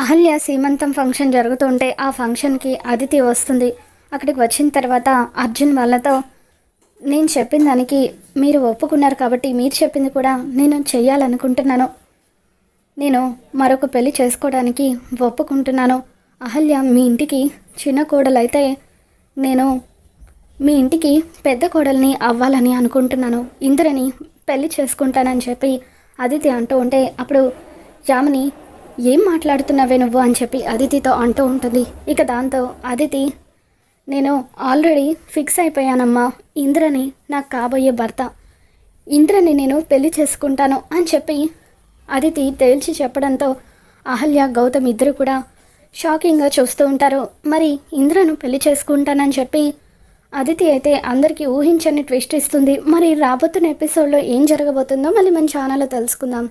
అహల్య సీమంతం ఫంక్షన్ జరుగుతుంటే ఆ ఫంక్షన్కి అదితి వస్తుంది. అక్కడికి వచ్చిన తర్వాత అర్జున్ వాళ్ళతో నేను చెప్పిన దానికి మీరు ఒప్పుకున్నారు కాబట్టి మీరు చెప్పింది కూడా నేను చేయాలనుకుంటున్నాను నేను మరొక పెళ్ళి చేసుకోవడానికి ఒప్పుకుంటున్నాను. అహల్య మీ ఇంటికి చిన్న కోడలైతే నేను మీ ఇంటికి పెద్ద కోడల్ని అవ్వాలని అనుకుంటున్నాను. ఇంద్రని పెళ్ళి చేసుకుంటానని చెప్పి అదితి అంటూ ఉంటే అప్పుడు యామిని ఏం మాట్లాడుతున్నావే నువ్వు? అని చెప్పి అదితితో అంటూ ఉంటుంది. ఇక దాంతో అదితి నేను ఆల్రెడీ ఫిక్స్ అయిపోయానమ్మా. ఇంద్రని నాకు కాబోయే భర్త. ఇంద్రని నేను పెళ్ళి చేసుకుంటాను అని చెప్పి అదితి తేల్చి చెప్పడంతో అహల్య గౌతమ్ ఇద్దరు కూడా షాకింగ్గా చూస్తూ ఉంటారు. మరి ఇంద్రను పెళ్ళి చేసుకుంటానని చెప్పి అదితి అయితే అందరికీ ఊహించని ట్విస్ట్ ఇస్తుంది. మరి రాబోతున్న ఎపిసోడ్లో ఏం జరగబోతుందో మళ్ళీ మన ఛానల్లో తెలుసుకుందాం.